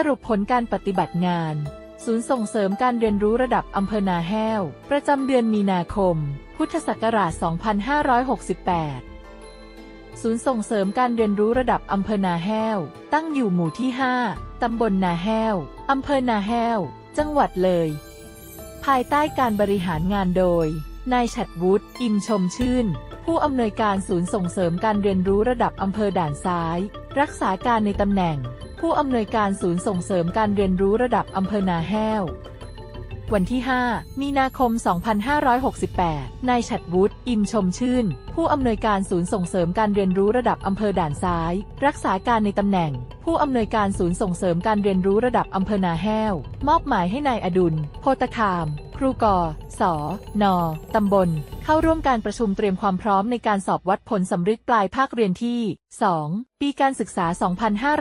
สรุปผลการปฏิบัติงาน ศูนย์ส่งเสริมการเรียนรู้ระดับอำเภอนาแห้ว ประจำเดือนมีนาคม พุทธศักราช 2568 ศูนย์ส่งเสริมการเรียนรู้ระดับอำเภอนาแห้ว ตั้งอยู่หมู่ที่ 5 ตำบลนาแห้ว อำเภอนาแห้ว จังหวัดเลย ภายใต้การบริหารงานโดย นายฉัดวุฒิ อินชมชื่น ผู้อำนวยการศูนย์ส่งเสริมการเรียนรู้ระดับอำเภอด่านซ้าย รักษาการในตำแหน่ง ผู้อำนวยการศูนย์ส่งเสริมการเรียนรู้ระดับอำเภอนาแห้ว วันที่ 5 มีนาคม 2568 นายฉัดวุฒิอินชมชื่น ผู้อำนวยการศูนย์ส่งเสริมการเรียนรู้ระดับอำเภอด่านซ้าย รักษาการในตำแหน่ง ผู้อำนวยการศูนย์ส่งเสริมการเรียนรู้ระดับอำเภอนาแห้ว มอบหมายให้นายอดุล โพตคาม ครูกอสอนอตำบล เข้าร่วมการประชุมเตรียมความพร้อมในการสอบวัดผลสำลิกปลายภาคเรียนที่ 2 ปีการศึกษา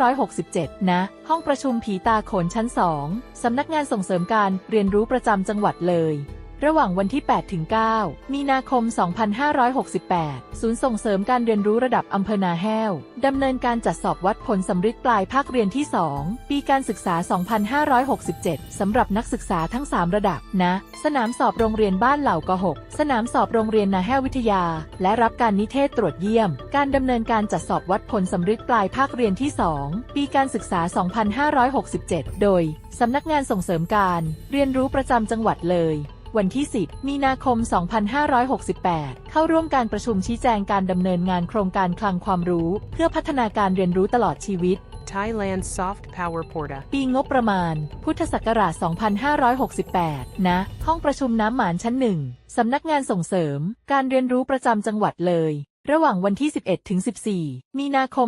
2567ณห้องประชุมผีตาโขนชั้น 2 สำนักงานส่งเสริมการเรียนรู้ประจำจังหวัดเลย ระหว่างวันที่ 8 ถึง 9 มีนาคม 2568 ศูนย์ส่งเสริมการเรียนรู้ระดับอำเภอนาแห้ว ดำเนินการจัดสอบวัดผลสำริดปลายภาคเรียนที่ 2 ปีการศึกษา 2567 สำหรับนักศึกษาทั้ง 3 ระดับนะ สนามสอบโรงเรียนบ้านเหล่ากหก สนามสอบโรงเรียนนาแห้ววิทยา และรับการนิเทศตรวจเยี่ยม การดำเนินการจัดสอบวัดผลสำริดปลายภาคเรียนที่ 2 ปีการศึกษา 2567 โดยสำนักงานส่งเสริมการ เรียนรู้ประจำจังหวัดเลย วันที่ 10 มีนาคม 2568 เข้าร่วมการประชุมชี้แจงการดำเนินงานโครงการคลังความรู้ เพื่อพัฒนาการเรียนรู้ตลอดชีวิต Thailand Soft Power Porta. ปีงบประมาณ พุทธศักราช 2568ณห้องประชุมน้ำหมานชั้นหนึ่ง สำนักงานส่งเสริม การเรียนรู้ประจำจังหวัดเลย ระหว่างวันที่ 11 ถึง 14 มีนาคม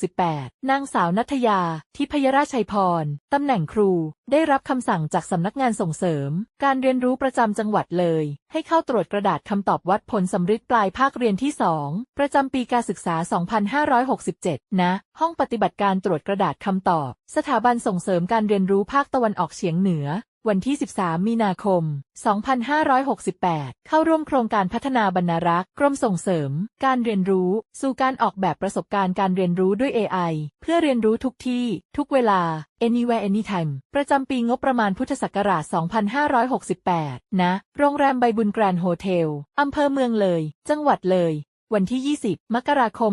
2568 นางสาวนัทยา ทิพยราชัยพร ตำแหน่งครู ได้รับคำสั่งจากสำนักงานส่งเสริม การเรียนรู้ประจำจังหวัดเลย ให้เข้าตรวจกระดาษคำตอบวัดผลสำริดปลายภาคเรียนที่ 2 ประจำปีการศึกษา 2567ณห้องปฏิบัติการตรวจกระดาษคำตอบ สถาบันส่งเสริมการเรียนรู้ภาคตะวันออกเฉียงเหนือ วันที่ 13 มีนาคม 2568 เข้าร่วมโครงการพัฒนาบรรณารักษ์กรมส่งเสริม การเรียนรู้ สู่การออกแบบประสบการณ์การเรียนรู้ด้วย AI เพื่อเรียนรู้ทุกที่ ทุกเวลา anywhere anytime ประจำปีงบประมาณพุทธศักราช 2568ณโรงแรมใบบุญแกรนด์โฮเทล อำเภอเมืองเลย จังหวัดเลย วันที่ 20 มกราคม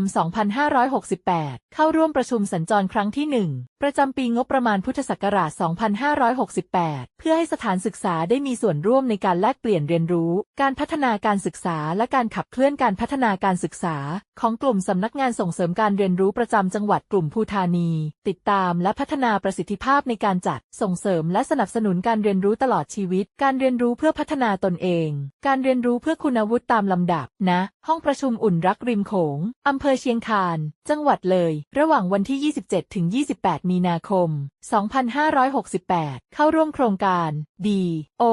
2568 เข้าร่วมประชุมสัญจรครั้งที่ 1 ประจำปีงบประมาณพุทธศักราช 2568 เพื่อให้สถานศึกษาได้มีส่วนร่วมในการแลกเปลี่ยนเรียนรู้ การพัฒนาการศึกษาและการขับเคลื่อนการพัฒนาการศึกษา ของกลุ่มสำนักงานส่งเสริมการเรียนรู้ประจำจังหวัดกลุ่มภูธานี ติดตามและพัฒนาประสิทธิภาพในการจัด ส่งเสริมและสนับสนุนการเรียนรู้ตลอดชีวิต การเรียนรู้เพื่อพัฒนาตนเอง การเรียนรู้เพื่อคุณวุฒิตามลำดับนะ ห้องประชุมอุ่นรักริมโขงอำเภอเชียงคาน จังหวัดเลยระหว่างวันที่ 27 ถึง 28 มีนาคม 2568 เข้าร่วมโครงการ D O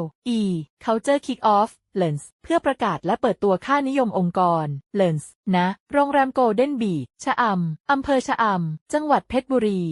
L E Culture Kick Off Lens เพื่อประกาศและเปิดตัวค่านิยมองค์กร Lens นะ โรงแรมโกลเด้นบีชชะอำอำเภอชะอำจังหวัดเพชรบุรี